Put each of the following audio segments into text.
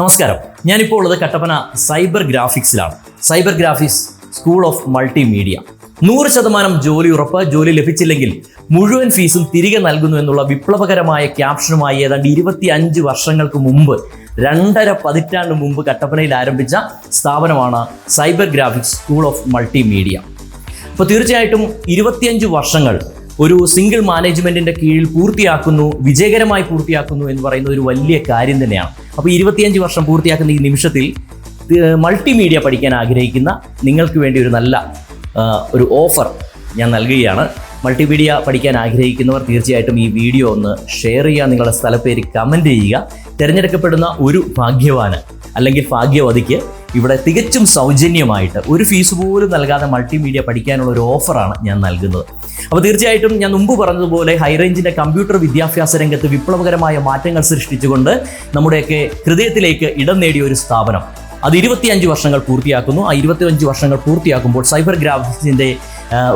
നമസ്കാരം. ഞാനിപ്പോൾ ഉള്ളത് Kattappana cyber ഗ്രാഫിക്സിലാണ്. Cyber graphics school of multimedia. നൂറ് ശതമാനം ജോലി ഉറപ്പ് ജോലി ലഭിച്ചില്ലെങ്കിൽ മുഴുവൻ ഫീസും തിരികെ നൽകുന്നു എന്നുള്ള വിപ്ലവകരമായ ക്യാപ്ഷനുമായി ഏതാണ്ട് ഇരുപത്തി അഞ്ച് വർഷങ്ങൾക്ക് മുമ്പ് രണ്ടര പതിറ്റാണ്ട് മുമ്പ് കട്ടപ്പനയിൽ ആരംഭിച്ച സ്ഥാപനമാണ് cyber graphics school of multimedia. അപ്പോൾ തീർച്ചയായിട്ടും ഇരുപത്തിയഞ്ച് വർഷങ്ങൾ ഒരു സിംഗിൾ മാനേജ്മെന്റിന്റെ കീഴിൽ പൂർത്തിയാക്കുന്നു വിജയകരമായി പൂർത്തിയാക്കുന്നു എന്ന് പറയുന്ന ഒരു വലിയ കാര്യം തന്നെയാണ്. അപ്പോൾ ഇരുപത്തിയഞ്ച് വർഷം പൂർത്തിയാക്കുന്ന ഈ നിമിഷത്തിൽ മൾട്ടിമീഡിയ പഠിക്കാൻ ആഗ്രഹിക്കുന്ന നിങ്ങൾക്ക് വേണ്ടി ഒരു നല്ല ഒരു ഓഫർ ഞാൻ നൽകുകയാണ്. മൾട്ടിമീഡിയ പഠിക്കാൻ ആഗ്രഹിക്കുന്നവർ തീർച്ചയായിട്ടും ഈ വീഡിയോ ഒന്ന് ഷെയർ ചെയ്യുക നിങ്ങളുടെ സ്ഥലപ്പേര് കമന്റ് ചെയ്യുക. തിരഞ്ഞെടുക്കപ്പെടുന്ന ഒരു ഭാഗ്യവാന് അല്ലെങ്കിൽ ഭാഗ്യവതിക്ക് ഇവിടെ തികച്ചും സൗജന്യമായിട്ട് ഒരു ഫീസ് പോലും നൽകാതെ മൾട്ടിമീഡിയ പഠിക്കാനുള്ള ഒരു ഓഫറാണ് ഞാൻ നൽകുന്നത്. അപ്പോൾ തീർച്ചയായിട്ടും ഞാൻ മുമ്പ് പറഞ്ഞതുപോലെ ഹൈറേഞ്ചിന്റെ കമ്പ്യൂട്ടർ വിദ്യാഭ്യാസ രംഗത്ത് വിപ്ലവകരമായ മാറ്റങ്ങൾ സൃഷ്ടിച്ചുകൊണ്ട് നമ്മുടെയൊക്കെ ഹൃദയത്തിലേക്ക് ഇടം നേടിയ ഒരു സ്ഥാപനം. അത് ഇരുപത്തിയഞ്ച് വർഷങ്ങൾ പൂർത്തിയാക്കുന്നു. ആ ഇരുപത്തിയഞ്ച് വർഷങ്ങൾ പൂർത്തിയാക്കുമ്പോൾ സൈബർ ഗ്രാഫിക്സിന്റെ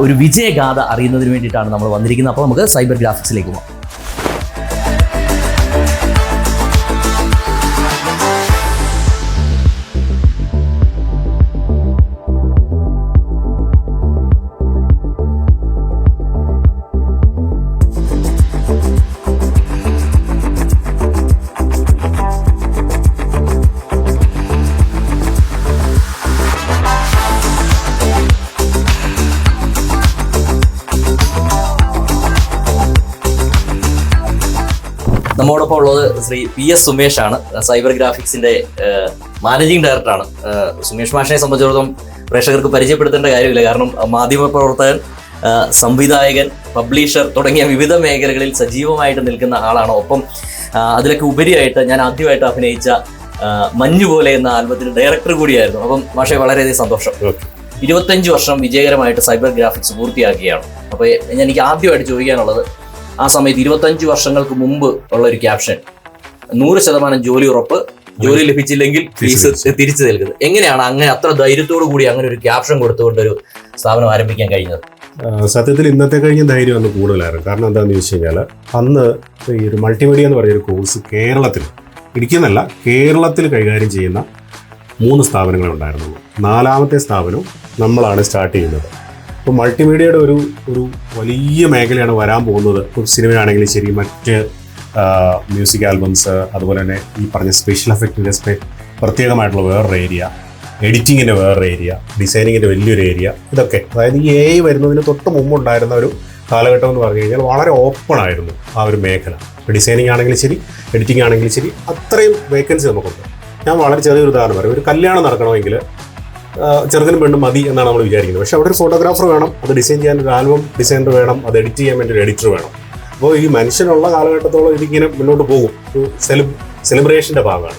ഒരു വിജയഗാഥ അറിയുന്നതിന് വേണ്ടിയിട്ടാണ് നമ്മൾ വന്നിരിക്കുന്നത്. അപ്പോൾ നമുക്ക് സൈബർ ഗ്രാഫിക്സിലേക്ക് പോകാം. നമ്മോടൊപ്പം ഉള്ളത് ശ്രീ പി എസ് സുമേഷ് ആണ്. സൈബർ ഗ്രാഫിക്സിന്റെ മാനേജിംഗ് ഡയറക്ടറാണ് സുമേഷ് മാഷിനെ സംബന്ധിച്ചിടത്തോളം പ്രേക്ഷകർക്ക് പരിചയപ്പെടുത്തേണ്ട കാര്യമില്ല. കാരണം മാധ്യമ പ്രവർത്തകൻ സംവിധായകൻ പബ്ലിഷർ തുടങ്ങിയ വിവിധ മേഖലകളിൽ സജീവമായിട്ട് നിൽക്കുന്ന ആളാണ്. ഒപ്പം അതിലൊക്കെ ഉപരിയായിട്ട് ഞാൻ ആദ്യമായിട്ട് അഭിനയിച്ച മഞ്ഞു പോലെ എന്ന ആൽബത്തിന്റെ ഡയറക്ടർ കൂടിയായിരുന്നു. അപ്പം മാഷെ വളരെയധികം സന്തോഷം. ഇരുപത്തഞ്ച് വർഷം വിജയകരമായിട്ട് സൈബർ ഗ്രാഫിക്സ് പൂർത്തിയാക്കിയാണ്. അപ്പോൾ എനിക്ക് ആദ്യമായിട്ട് ചോദിക്കാനുള്ളത് ആ സമയത്ത് ഇരുപത്തഞ്ച് വർഷങ്ങൾക്ക് മുമ്പ് ഉള്ള ഒരു ക്യാപ്ഷൻ. നൂറ് ശതമാനം ജോലി ഉറപ്പ് ജോലി ലഭിച്ചില്ലെങ്കിൽ ഫീസ് തിരിച്ചു. നൽകുന്നത്. എങ്ങനെയാണ് അങ്ങനെ അത്ര ധൈര്യത്തോടു കൂടി അങ്ങനെ ഒരു ക്യാപ്ഷൻ കൊടുത്തുകൊണ്ട് ഒരു സ്ഥാപനം ആരംഭിക്കാൻ കഴിഞ്ഞത്? സത്യത്തിൽ ഇന്നത്തെ കഴിഞ്ഞ ധൈര്യം അന്ന് കൂടുതലായിരുന്നു. കാരണം എന്താണെന്ന് ചോദിച്ചു കഴിഞ്ഞാൽ അന്ന് ഈ ഒരു മൾട്ടിമീഡിയ എന്ന് പറഞ്ഞൊരു കോഴ്സ് കേരളത്തിൽ ഇടിക്കുന്നല്ല കേരളത്തിൽ കൈകാര്യം ചെയ്യുന്ന മൂന്ന് സ്ഥാപനങ്ങളുണ്ടായിരുന്നു നാലാമത്തെ സ്ഥാപനം നമ്മളാണ് സ്റ്റാർട്ട് ചെയ്യുന്നത്. അപ്പോൾ മൾട്ടിമീഡിയയുടെ ഒരു ഒരു വലിയ മേഖലയാണ് വരാൻ പോകുന്നത്. ഇപ്പോൾ സിനിമയാണെങ്കിലും ശരി മറ്റ് മ്യൂസിക് ആൽബംസ് അതുപോലെ തന്നെ ഈ പറഞ്ഞ സ്പെഷ്യൽ എഫക്റ്റിന്റെ പ്രത്യേകമായിട്ടുള്ള വേറൊരു ഏരിയ എഡിറ്റിങ്ങിന്റെ വേറൊരു ഏരിയ ഡിസൈനിങ്ങിന്റെ വലിയൊരു ഏരിയ ഇതൊക്കെ. അതായത് ഈ എ ഐ വരുന്നതിന് തൊട്ട് മുമ്പ് ഉണ്ടായിരുന്ന ഒരു കാലഘട്ടം എന്ന് പറഞ്ഞു കഴിഞ്ഞാൽ വളരെ ഓപ്പൺ ആയിരുന്നു ആ ഒരു മേഖല. ഇപ്പോൾ ഡിസൈനിങ് ആണെങ്കിലും ശരി എഡിറ്റിംഗ് ആണെങ്കിലും ശരി അത്രയും വേക്കൻസി നമുക്കുണ്ട്. ഞാൻ വളരെ ചെറിയൊരു ഉദാഹരണം പറയും. ഒരു കല്യാണം നടക്കണമെങ്കിൽ ചെറുതിനും പെണ്ണും മതി എന്നാണ് നമ്മൾ വിചാരിക്കുന്നത്. പക്ഷേ അവിടെ ഒരു ഫോട്ടോഗ്രാഫർ വേണം അത് ഡിസൈൻ ചെയ്യാൻ ഒരു ആൽബം ഡിസൈനർ വേണം അത് എഡിറ്റ് ചെയ്യാൻ വേണ്ടി ഒരു എഡിറ്റർ വേണം. അപ്പോൾ ഈ മനുഷ്യനുള്ള കാലഘട്ടത്തോളം ഇതിങ്ങനെ മുന്നോട്ട് പോകും. ഒരു സെലിബ് സെലിബ്രേഷന്റെ ഭാഗമാണ്.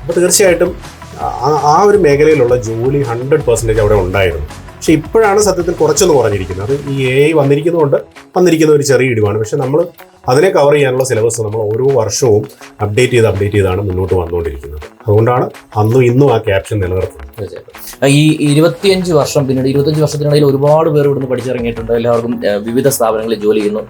അപ്പോൾ തീർച്ചയായിട്ടും ആ- ഒരു മേഖലയിലുള്ള ജോലി ഹൺഡ്രഡ് പെർസെന്റേജ് അവിടെ ഉണ്ടായിരുന്നു. പക്ഷേ ഇപ്പോഴാണ് സത്യത്തിൽ കുറച്ചൊന്ന് കുറഞ്ഞിരിക്കുന്നത്. അത് ഈ എ ഐ വന്നിരിക്കുന്നതുകൊണ്ട് വന്നിരിക്കുന്ന ഒരു ചെറിയ ഇടിവാണ്. പക്ഷെ നമ്മൾ അതിനെ കവർ ചെയ്യാനുള്ള സിലബസ് നമ്മൾ ഓരോ വർഷവും അപ്ഡേറ്റ് ചെയ്ത് അപ്ഡേറ്റ് ചെയ്താണ് മുന്നോട്ട് വന്നുകൊണ്ടിരിക്കുന്നത്. അതുകൊണ്ടാണ് അന്നും ഇന്നും ആ ക്യാപ്ഷൻ നിലനിർത്തുന്നത്. ഈ ഇരുപത്തിയഞ്ച് വർഷം പിന്നീട് ഇരുപത്തിയഞ്ച് വർഷത്തിനിടയിൽ ഒരുപാട് പേർ ഇവിടുന്ന് പഠിച്ചിറങ്ങിയിട്ടുണ്ട്. എല്ലാവർക്കും വിവിധ സ്ഥാപനങ്ങളിൽ ജോലി ചെയ്യുന്നു.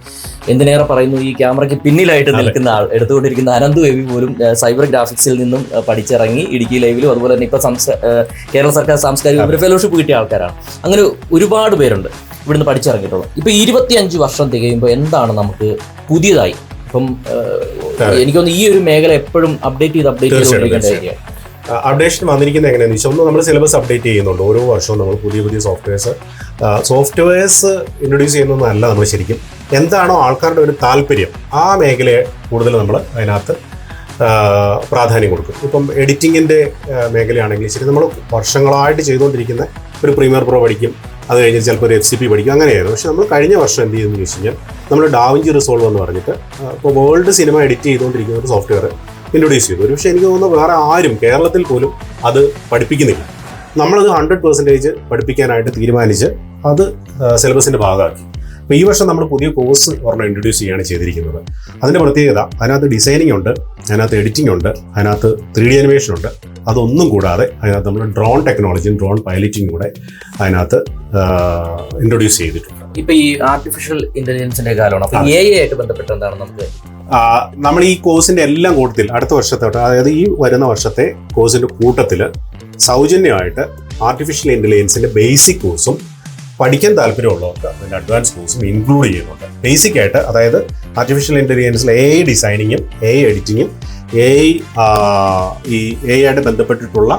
എന്തിനേറെ പറയുന്നു ഈ ക്യാമറയ്ക്ക് പിന്നിലായിട്ട് നിൽക്കുന്ന ആൾ എടുത്തുകൊണ്ടിരിക്കുന്ന അനന്ത് എവി പോലും സൈബർ ഗ്രാഫിക്സിൽ നിന്നും പഠിച്ചിറങ്ങി ഇടുക്കി ലൈവിലും അതുപോലെ തന്നെ ഇപ്പൊ കേരള സർക്കാർ സാംസ്കാരിക ഫെലോഷിപ്പ് കിട്ടിയ ആൾക്കാരാണ്. അങ്ങനെ ഒരുപാട് പേരുണ്ട് ഇവിടുന്ന് പഠിച്ചിറങ്ങിയിട്ടുള്ളത്. ഇപ്പൊ ഇരുപത്തിയഞ്ച് വർഷം തികയുമ്പോൾ എന്താണ് നമുക്ക് പുതിയതായി. ഇപ്പം എനിക്ക് എനിക്കൊന്ന് ഈ ഒരു മേഖല എപ്പോഴും അപ്ഡേറ്റ് ചെയ്ത് അപ്ഡേറ്റ് ചെയ്തുകൊണ്ടിരിക്കേണ്ട തീർച്ചയായും. അപ്ഡേഷൻ വന്നിരിക്കുന്നത് എങ്ങനെയാണെന്ന് വെച്ചാൽ ഒന്ന് നമ്മൾ സിലബസ് അപ്ഡേറ്റ് ചെയ്യുന്നുണ്ട്. ഓരോ വർഷവും നമ്മൾ പുതിയ പുതിയ സോഫ്റ്റ്വെയർസ് സോഫ്റ്റ്വെയർസ് ഇൻട്രൊഡ്യൂസ് ചെയ്യുന്നതല്ല നമ്മൾ ശരിക്കും. എന്താണോ ആൾക്കാരുടെ ഒരു താല്പര്യം ആ മേഖലയെ കൂടുതൽ നമ്മൾ അതിനകത്ത് പ്രാധാന്യം കൊടുക്കും. ഇപ്പം എഡിറ്റിങ്ങിന്റെ മേഖലയാണെങ്കിൽ ശരി നമ്മൾ വർഷങ്ങളായിട്ട് ചെയ്തുകൊണ്ടിരിക്കുന്ന ഒരു പ്രീമിയർ പ്രോ പഠിക്കും അത് കഴിഞ്ഞിട്ട് ചിലപ്പോൾ ഒരു എഫ് സി പി പഠിക്കും. അങ്ങനെയായിരുന്നു. പക്ഷെ നമ്മൾ കഴിഞ്ഞ വർഷം എന്ത് ചെയ്തെന്ന് ചോദിച്ചു കഴിഞ്ഞാൽ നമ്മൾ ഡാവിഞ്ചി റിസോൾവ് എന്ന് പറഞ്ഞിട്ട് ഇപ്പോൾ വേൾഡ് സിനിമ എഡിറ്റ് ചെയ്തുകൊണ്ടിരിക്കുന്ന ഒരു സോഫ്റ്റ്വെയർ ഇൻട്രൊഡ്യൂസ് ചെയ്തു. പക്ഷേ എനിക്ക് തോന്നുന്നു വേറെ ആരും കേരളത്തിൽ പോലും അത് പഠിപ്പിക്കുന്നില്ല. നമ്മളത് ഹൺഡ്രഡ് പെർസെന്റേജ് പഠിപ്പിക്കാനായിട്ട് തീരുമാനിച്ച് അത് സിലബസിന്റെ ഭാഗമാക്കി. അപ്പോൾ ഈ വർഷം നമ്മൾ പുതിയ കോഴ്സ് ഒരെണ്ണം ഇൻട്രൊഡ്യൂസ് ചെയ്യുകയാണ് ചെയ്തിരിക്കുന്നത്. അതിന്റെ പ്രത്യേകത അതിനകത്ത് ഡിസൈനിങ് ഉണ്ട് അതിനകത്ത് എഡിറ്റിംഗ് ഉണ്ട് അതിനകത്ത് ത്രീ ഡി അനിമേഷൻ ഉണ്ട്. അതൊന്നും കൂടാതെ അതിനകത്ത് നമ്മൾ ഡ്രോൺ ടെക്നോളജിയും ഡ്രോൺ പൈലറ്റിംഗ് കൂടെ അതിനകത്ത് ഇൻട്രൊഡ്യൂസ് ചെയ്തിട്ടുണ്ട്. ഇപ്പൊ ഈ ആർട്ടിഫിഷ്യൽ ഇന്റലിജൻസിന്റെ കാലമാണ്. എ ആയിട്ട് ബന്ധപ്പെട്ട് എന്താണ് നമുക്ക്? നമ്മൾ ഈ കോഴ്സിന്റെ എല്ലാം കൂട്ടത്തിൽ അടുത്ത വർഷത്തെ അതായത് ഈ വരുന്ന വർഷത്തെ കോഴ്സിന്റെ കൂട്ടത്തിൽ സൗജന്യമായിട്ട് ആർട്ടിഫിഷ്യൽ ഇന്റലിജൻസിന്റെ ബേസിക് കോഴ്സും പഠിക്കാൻ താല്പര്യമുള്ളവർക്ക് അതിന്റെ അഡ്വാൻസ് കോഴ്സും ഇൻക്ലൂഡ് ചെയ്യുന്നുണ്ട്. ബേസിക് ആയിട്ട് അതായത് ആർട്ടിഫിഷ്യൽ ഇന്റലിജൻസിൽ എ ഐ ഡിസൈനിങ്ങും എ ഐ എഡിറ്റിങ്ങും എ ഐ ഈ എ ആയിട്ട് ബന്ധപ്പെട്ടിട്ടുള്ള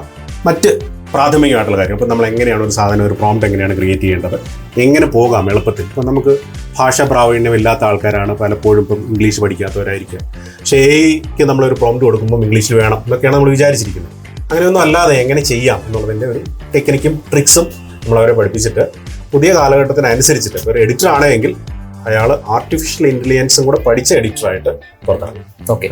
മറ്റ് പ്രാഥമികമായിട്ടുള്ള കാര്യം ഇപ്പം നമ്മൾ എങ്ങനെയാണ് ഒരു സാധനം ഒരു പ്രോംപ്റ്റ് എങ്ങനെയാണ് ക്രിയേറ്റ് ചെയ്യേണ്ടത് എങ്ങനെ പോകാം എളുപ്പത്തിൽ? ഇപ്പം നമുക്ക് ഭാഷാ പ്രാവീണ്യം ഇല്ലാത്ത ആൾക്കാരാണ് പലപ്പോഴും ഇപ്പം ഇംഗ്ലീഷ് പഠിക്കാത്തവരായിരിക്കും പക്ഷേ എയ്ക്ക് നമ്മളൊരു പ്രോംപ്റ്റ് കൊടുക്കുമ്പോൾ ഇംഗ്ലീഷിൽ വേണം എന്നൊക്കെയാണ് നമ്മൾ വിചാരിച്ചിരിക്കുന്നത്. അങ്ങനെയൊന്നും അല്ലാതെ എങ്ങനെ ചെയ്യാം എന്നുള്ളതിന്റെ ഒരു ടെക്നിക്കും ട്രിക്സും നമ്മളവരെ പഠിപ്പിച്ചിട്ട് പുതിയ കാലഘട്ടത്തിനനുസരിച്ചിട്ട്. ഒരു എഡിറ്റർ ആണെങ്കിൽ അയാൾ ആർട്ടിഫിഷ്യൽ ഇന്റലിജൻസും കൂടെ പഠിച്ച എഡിറ്ററായിട്ട് പുറത്തിറങ്ങി. ഓക്കെ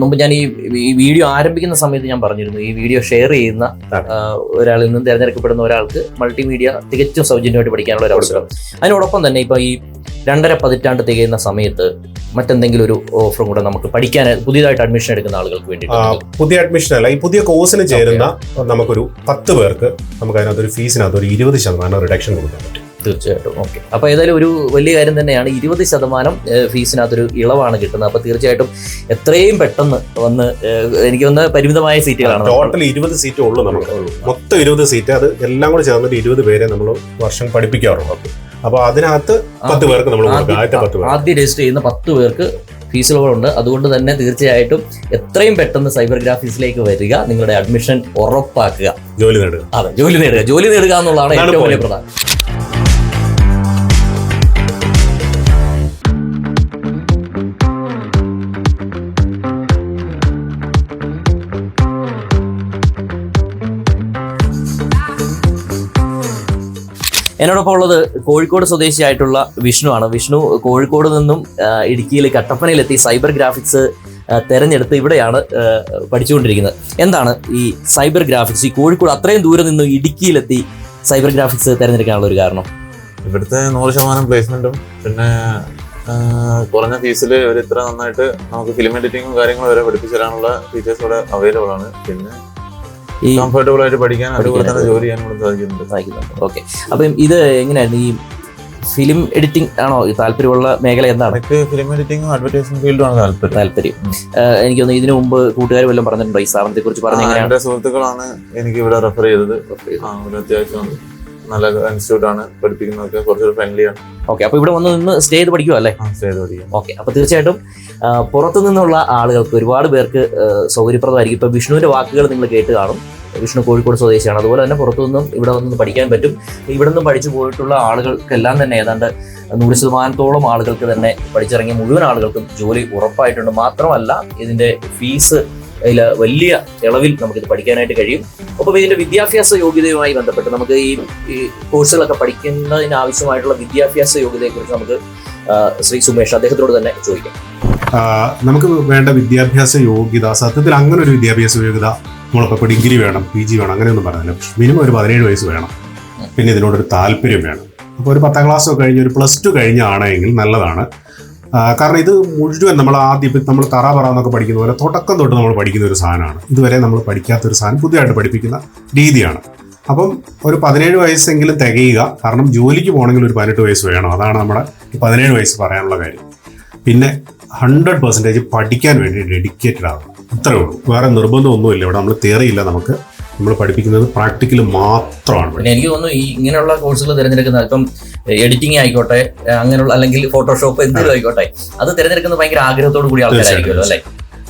മുമ്പ് ഞാൻ ഈ വീഡിയോ ആരംഭിക്കുന്ന സമയത്ത് ഞാൻ പറഞ്ഞിരുന്നു ഈ വീഡിയോ ഷെയർ ചെയ്യുന്ന ഒരാളിൽ നിന്ന് തിരഞ്ഞെടുക്കപ്പെടുന്ന ഒരാൾക്ക് മൾട്ടിമീഡിയ തികച്ചും സൗജന്യമായിട്ട് പഠിക്കാനുള്ള ഒരു അവസരം. അതിനോടൊപ്പം തന്നെ ഇപ്പൊ ഈ രണ്ടര പതിറ്റാണ്ട് തികയുന്ന സമയത്ത് മറ്റെന്തെങ്കിലും ഒരു ഓഫറും കൂടെ നമുക്ക് പഠിക്കാൻ പുതിയതായിട്ട് അഡ്മിഷൻ എടുക്കുന്ന ആളുകൾക്ക് വേണ്ടി പുതിയ അഡ്മിഷൻ അല്ല ഈ പുതിയ കോഴ്സിന് ചേരുന്ന നമുക്കൊരു പത്ത് പേർക്ക് നമുക്ക് അതിനകത്തൊരു ഫീസിനകത്ത് ഒരു ഇരുപത് ശതമാനം റിഡക്ഷൻ കൊടുക്കാൻ പറ്റും. തീർച്ചയായിട്ടും. ഓക്കെ. അപ്പൊ ഏതായാലും ഒരു വലിയ കാര്യം തന്നെയാണ് ഇരുപത് ശതമാനം ഫീസിനകത്തൊരു ഇളവാണ് കിട്ടുന്നത്. അപ്പൊ തീർച്ചയായിട്ടും എത്രയും പെട്ടെന്ന് വന്ന് എനിക്ക് വന്ന് പരിമിതമായ സീറ്റുകളാണ് ടോട്ടൽ ഇരുപത് സീറ്റ് ഉള്ളൂ നമുക്ക് മൊത്തം ഇരുപത് സീറ്റ്. അത് എല്ലാം കൂടെ ചേർന്നിട്ട് ഇരുപത് പേരെ നമ്മൾ വർഷം പഠിപ്പിക്കാറുള്ളൂ. അപ്പൊ അതിനകത്ത് പത്ത് പേർക്ക് നമ്മൾ ആദ്യം രജിസ്റ്റർ ചെയ്യുന്ന പത്ത് പേർക്ക് ഫീസുകളുണ്ട് അതുകൊണ്ട് തന്നെ തീർച്ചയായിട്ടും എത്രയും പെട്ടെന്ന് സൈബർ ഗ്രാഫിക്സിലേക്ക് വരിക നിങ്ങളുടെ അഡ്മിഷൻ ഉറപ്പാക്കുക. ജോലി നേടുക. അതെ ജോലി നേടുക. ജോലി നേടുക എന്നുള്ളതാണ് ഏറ്റവും വലിയ. പ്രധാനം. എന്നോടൊപ്പം ഉള്ളത് കോഴിക്കോട് സ്വദേശിയായിട്ടുള്ള വിഷ്ണു ആണ്. വിഷ്ണു കോഴിക്കോട് നിന്നും ഇടുക്കിയിൽ കട്ടപ്പനയിലെത്തി സൈബർ ഗ്രാഫിക്സ് തെരഞ്ഞെടുത്ത് ഇവിടെയാണ് പഠിച്ചുകൊണ്ടിരിക്കുന്നത്. എന്താണ് ഈ സൈബർ ഗ്രാഫിക്സ്? ഈ കോഴിക്കോട് അത്രയും ദൂരം നിന്നും ഇടുക്കിയിലെത്തി സൈബർ ഗ്രാഫിക്സ് തിരഞ്ഞെടുക്കാനുള്ള ഒരു കാരണം? ഇവിടുത്തെ നൂറ് ശതമാനം പ്ലേസ്മെന്റും പിന്നെ കുറഞ്ഞ ഫീസിൽ ഒരു ഇത്ര നന്നായിട്ട് നമുക്ക് ഫിലിം എഡിറ്റിങ്ങും കാര്യങ്ങളും വരെ പഠിപ്പിച്ചു തരാനുള്ള ഫീച്ചേഴ്സ് ഇവിടെ അവൈലബിൾ ആണ്. പിന്നെ ഈ കംഫർട്ടബിൾ ആയിട്ട് പഠിക്കാൻ അതുപോലെ തന്നെ. ജോലി സാധിക്കുന്നുണ്ട്. ഓക്കെ അപ്പം ഇത് എങ്ങനെയായിരുന്നു? ഈ ഫിലിം എഡിറ്റിംഗ് ആണോ താല്പര്യമുള്ള മേഖല എന്താണ്? എനിക്ക് ഫിലിം എഡിറ്റിംഗും അഡ്വർടൈസിംഗ് ഫീൽഡുമാണ് താല്പര്യം. താല്പര്യം. എനിക്ക് തോന്നുന്നു ഇതിനു മുമ്പ് കൂട്ടുകാർ വല്ലതും പറഞ്ഞിട്ടുണ്ടോ? ഈ സ്ഥാപനത്തെ കുറിച്ച് പറഞ്ഞു എന്റെ സുഹൃത്തുക്കളാണ് എനിക്ക് ഇവിടെ റെഫർ ചെയ്തത്. അത്യാവശ്യം നല്ല ഇൻസ്റ്റിറ്റ്യൂട്ട് ആണ് പഠിപ്പിക്കുന്നതൊക്കെ കുറച്ചൊരു ഫ്രണ്ട്ലി ആണ്. ഓക്കെ അപ്പൊ ഇവിടെ വന്ന് നിന്ന് സ്റ്റേ ചെയ്ത് പഠിക്കുക അല്ലേ? സ്റ്റേ ചെയ്ത് പഠിക്കും. ഓക്കെ അപ്പൊ തീർച്ചയായിട്ടും പുറത്തു നിന്നുള്ള ആളുകൾക്ക് ഒരുപാട് പേർക്ക് സൗകര്യപ്രദമായിരിക്കും. ഇപ്പൊ വിഷ്ണുവിന്റെ വാക്കുകൾ നിങ്ങൾ കേട്ട് കാണും. വിഷ്ണു കോഴിക്കോട് സ്വദേശിയാണ്. അതുപോലെ തന്നെ പുറത്തു നിന്നും ഇവിടെ വന്ന് പഠിക്കാൻ പറ്റും. ഇവിടെ നിന്ന് പഠിച്ചു പോയിട്ടുള്ള ആളുകൾക്കെല്ലാം തന്നെ ഏതാണ്ട് നൂറ് ശതമാനത്തോളം ആളുകൾക്ക് തന്നെ പഠിച്ചിറങ്ങിയ മുഴുവൻ ആളുകൾക്കും ജോലി ഉറപ്പായിട്ടുണ്ട്. മാത്രമല്ല ഇതിന്റെ ഫീസ് അതിൽ വലിയ ഇളവിൽ നമുക്കിത് പഠിക്കാനായിട്ട് കഴിയും. ഒപ്പം ഇതിന്റെ വിദ്യാഭ്യാസ യോഗ്യതയുമായി ബന്ധപ്പെട്ട് നമുക്ക് ഈ കോഴ്സുകളൊക്കെ പഠിക്കുന്നതിന് ആവശ്യമായിട്ടുള്ള വിദ്യാഭ്യാസ യോഗ്യതയെക്കുറിച്ച് നമുക്ക് ശ്രീ സുമേഷ് അദ്ദേഹത്തോട് തന്നെ ചോദിക്കാം. നമുക്ക് വേണ്ട വിദ്യാഭ്യാസ യോഗ്യത സത്യത്തിൽ അങ്ങനെ ഒരു വിദ്യാഭ്യാസ യോഗ്യത നമ്മളിപ്പോൾ ഡിഗ്രി വേണം പി ജി വേണം അങ്ങനെയൊന്നും പറഞ്ഞില്ല. മിനിമം ഒരു പതിനേഴ് വയസ്സ് വേണം. പിന്നെ ഇതിനോടൊരു താല്പര്യം വേണം. അപ്പോൾ ഒരു പത്താം ക്ലാസ് കഴിഞ്ഞ് ഒരു പ്ലസ് ടു കഴിഞ്ഞാണെങ്കിൽ നല്ലതാണ്. കാരണം ഇത് മുഴുവൻ നമ്മൾ ആദ്യം നമ്മൾ തറ പറ എന്നൊക്കെ പഠിക്കുന്ന പോലെ തുടക്കം തൊട്ട് നമ്മൾ പഠിക്കുന്ന ഒരു സാധനമാണ്. ഇതുവരെ നമ്മൾ പഠിക്കാത്ത ഒരു സാധനം പുതിയതായിട്ട് പഠിപ്പിക്കുന്ന രീതിയാണ്. അപ്പം ഒരു പതിനേഴ് വയസ്സെങ്കിലും തികയുക. കാരണം ജോലിക്ക് പോകണമെങ്കിൽ ഒരു പതിനെട്ട് വയസ്സ് വേണം. അതാണ് നമ്മുടെ പതിനേഴ് വയസ്സ് പറയാനുള്ള കാര്യം. പിന്നെ ഹൺഡ്രഡ് പെർസെന്റേജ് പഠിക്കാൻ വേണ്ടി ഡെഡിക്കേറ്റഡ് ആകും അത്രേ ഉള്ളൂ. വേറെ നിർബന്ധമൊന്നുമില്ല. ഇവിടെ നമ്മൾ തിയറിയില്ല നമുക്ക്. നമ്മൾ പഠിപ്പിക്കുന്നത് പ്രാക്ടിക്കൽ മാത്രമാണ്. പിന്നെ എനിക്ക് തോന്നുന്നു ഈ ഇങ്ങനെയുള്ള കോഴ്സുകൾ തിരഞ്ഞെടുക്കുന്ന ഇപ്പം എഡിറ്റിംഗ് ആയിക്കോട്ടെ അങ്ങനെയുള്ള അല്ലെങ്കിൽ ഫോട്ടോഷോപ്പ് എന്തെങ്കിലും ആയിക്കോട്ടെ അത് തിരഞ്ഞെടുക്കുന്നത് ഭയങ്കര ആഗ്രഹത്തോടു കൂടി ആൾക്കാരായിരിക്കുമല്ലോ അല്ലേ?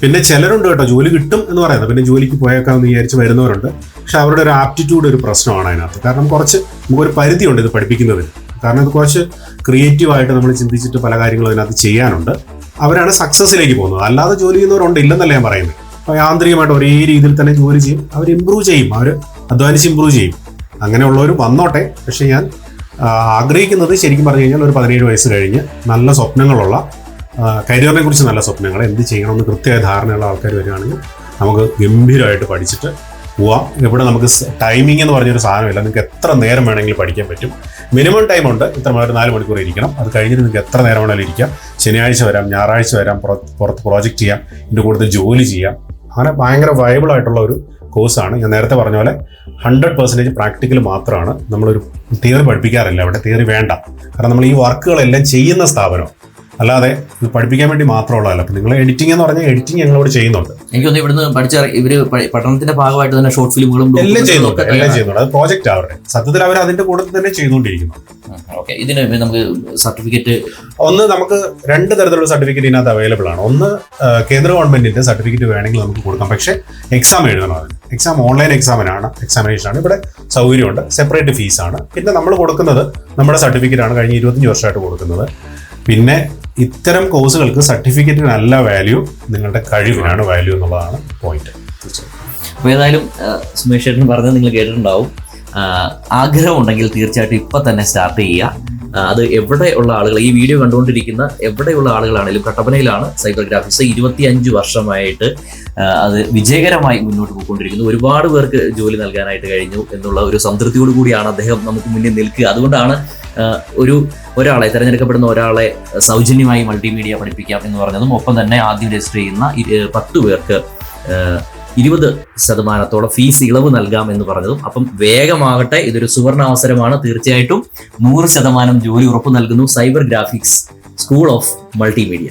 പിന്നെ ചിലരുണ്ട് കേട്ടോ ജോലി കിട്ടും എന്ന് പറയുന്നത്. പിന്നെ ജോലിക്ക് പോയേക്കാമെന്ന് വിചാരിച്ച് വരുന്നവരുണ്ട്. പക്ഷെ അവരുടെ ഒരു ആപ്റ്റിറ്റ്യൂഡ് ഒരു പ്രശ്നമാണ് അതിനകത്ത്. കാരണം കുറച്ച് നമുക്കൊരു പരിധിയുണ്ട് ഇത് പഠിപ്പിക്കുന്നതിന്. കാരണം ഇത് കുറച്ച് ക്രിയേറ്റീവായിട്ട് നമ്മൾ ചിന്തിച്ചിട്ട് പല കാര്യങ്ങളും അതിനകത്ത് ചെയ്യാനുണ്ട്. അവരാണ് സക്സസ്സിലേക്ക് പോകുന്നത്. അല്ലാതെ ജോലി ചെയ്യുന്നവരുണ്ട് ഇല്ലെന്നല്ല ഞാൻ പറയുന്നത്. യാന്ത്രികമായിട്ട് ഒരേ രീതിയിൽ തന്നെ ജോലി ചെയ്യും. അവർ ഇമ്പ്രൂവ് ചെയ്യും. അവർ അധ്വാനിച്ച് ഇമ്പ്രൂവ് ചെയ്യും. അങ്ങനെയുള്ളവർ വന്നോട്ടെ. പക്ഷെ ഞാൻ ആഗ്രഹിക്കുന്നത് ശരിക്കും പറഞ്ഞു കഴിഞ്ഞാൽ ഒരു പതിനേഴ് വയസ്സ് കഴിഞ്ഞ് നല്ല സ്വപ്നങ്ങളുള്ള കരിയറിനെ കുറിച്ച് നല്ല സ്വപ്നങ്ങൾ എന്ത് ചെയ്യണമെന്ന് കൃത്യമായ ധാരണയുള്ള ആൾക്കാർ വരികയാണെങ്കിൽ നമുക്ക് ഗംഭീരമായിട്ട് പഠിച്ചിട്ട് പോവാം. ഇവിടെ നമുക്ക് ടൈമിംഗ് എന്ന് പറഞ്ഞൊരു സാധനമില്ല. നിങ്ങൾക്ക് എത്ര നേരം വേണമെങ്കിലും പഠിക്കാൻ പറ്റും. മിനിമം ടൈം ഉണ്ട്. ഇത്ര ഒരു നാല് മണിക്കൂർ ഇരിക്കണം. അത് കഴിഞ്ഞിട്ട് നിങ്ങൾക്ക് എത്ര നേരം വേണമെങ്കിലും ഇരിക്കാം. ശനിയാഴ്ച വരാം ഞായറാഴ്ച വരാം പുറത്ത് പുറത്ത് പ്രോജക്റ്റ് ചെയ്യാം. ഇതിന്റെ കൂടുതൽ ജോലി ചെയ്യാം. അങ്ങനെ ഭയങ്കര വയബിൾ ആയിട്ടുള്ള ഒരു കോഴ്സാണ് ഞാൻ നേരത്തെ പറഞ്ഞ പോലെ ഹൺഡ്രഡ് പെർസെന്റേജ് പ്രാക്ടിക്കൽ മാത്രമാണ് നമ്മളൊരു തിയറി പഠിപ്പിക്കാറില്ല. അവിടെ തിയറി വേണ്ട. കാരണം നമ്മൾ ഈ വർക്കുകളെല്ലാം ചെയ്യുന്ന സ്ഥാപനം അല്ലാതെ ഇത് പഠിപ്പിക്കാൻ വേണ്ടി മാത്രമുള്ളതല്ല. അപ്പം നിങ്ങൾ എഡിറ്റിംഗ് എന്ന് പറഞ്ഞാൽ എഡിറ്റിംഗ് ഞങ്ങളോട് ചെയ്യുന്നുണ്ട്. എനിക്കൊന്ന് ഇവിടുന്ന് പഠിച്ച ഇവർ പഠനത്തിന്റെ ഭാഗമായിട്ട് തന്നെ ഷോർട്ട് ഫിലിമുകളും എല്ലാം ചെയ്യുന്നുണ്ട് എല്ലാം ചെയ്യുന്നുണ്ട്. അത് പ്രോജക്റ്റ് അവരുടെ. സത്യത്തിൽ അവർ അതിന്റെ കൂടെ തന്നെ ചെയ്തുകൊണ്ടിരിക്കുന്നു. ഓക്കെ ഇതിന് നമുക്ക് സർട്ടിഫിക്കറ്റ് ഒന്ന് നമുക്ക് രണ്ട് തരത്തിലുള്ള സർട്ടിഫിക്കറ്റ് ഇതിനകത്ത് അവൈലബിൾ ആണ്. ഒന്ന് കേന്ദ്ര ഗവൺമെന്റിന്റെ സർട്ടിഫിക്കറ്റ് വേണമെങ്കിൽ നമുക്ക് കൊടുക്കാം. പക്ഷേ എക്സാം എഴുതണം അതിന്. എക്സാം ഓൺലൈൻ എക്സാമിനാണ് എക്സാമിനേഷൻ ആണ്. ഇവിടെ സൗകര്യമുണ്ട്. സെപ്പറേറ്റ് ഫീസാണ് പിന്നെ നമ്മൾ കൊടുക്കുന്നത് നമ്മുടെ സർട്ടിഫിക്കറ്റ് ആണ് കഴിഞ്ഞ ഇരുപത്തഞ്ച് വർഷമായിട്ട് കൊടുക്കുന്നത്. പിന്നെ ഇത്തരം കോഴ്സുകൾക്ക് സർട്ടിഫിക്കറ്റിനല്ല വാല്യൂ നിങ്ങളുടെ കഴിവിനാണ് വാല്യൂ എന്നുള്ളതാണ് പോയിന്റ് അപ്പോൾ ഏതായാലും സുമേഷ് ചേട്ടൻ പറഞ്ഞത് നിങ്ങൾ കേട്ടിട്ടുണ്ടാവും. ആഗ്രഹം ഉണ്ടെങ്കിൽ തീർച്ചയായിട്ടും ഇപ്പം തന്നെ സ്റ്റാർട്ട് ചെയ്യുക. അത് എവിടെയുള്ള ആളുകൾ ഈ വീഡിയോ കണ്ടുകൊണ്ടിരിക്കുന്ന എവിടെയുള്ള ആളുകളാണെങ്കിലും കട്ടപ്പനയിലാണ് സൈബർ ഗ്രാഫിക്സ് ഇരുപത്തിയഞ്ച് വർഷമായിട്ട് അത് വിജയകരമായി മുന്നോട്ട് പോയിക്കൊണ്ടിരിക്കുന്നു. ഒരുപാട് പേർക്ക് ജോലി നൽകാനായിട്ട് കഴിഞ്ഞു എന്നുള്ള ഒരു സംതൃപ്തിയോട് കൂടിയാണ് അദ്ദേഹം നമുക്ക് മുന്നിൽ നിൽക്കുക. അതുകൊണ്ടാണ് ഒരു ഒരാളെ തിരഞ്ഞെടുക്കപ്പെടുന്ന ഒരാളെ സൗജന്യമായി മൾട്ടിമീഡിയ പഠിപ്പിക്കാം എന്ന് പറഞ്ഞതും ഒപ്പം തന്നെ ആദ്യം രജിസ്റ്റർ ചെയ്യുന്ന പത്ത് പേർക്ക് ഇരുപത് ശതമാനത്തോളം ഫീസ് ഇളവ് നൽകാം എന്ന് പറഞ്ഞതും അപ്പം വേഗമാകട്ടെ ഇതൊരു സുവർണ അവസരമാണ് തീർച്ചയായിട്ടും നൂറ് ശതമാനം ജോലി ഉറപ്പ് നൽകുന്നു cyber graphics school of multimedia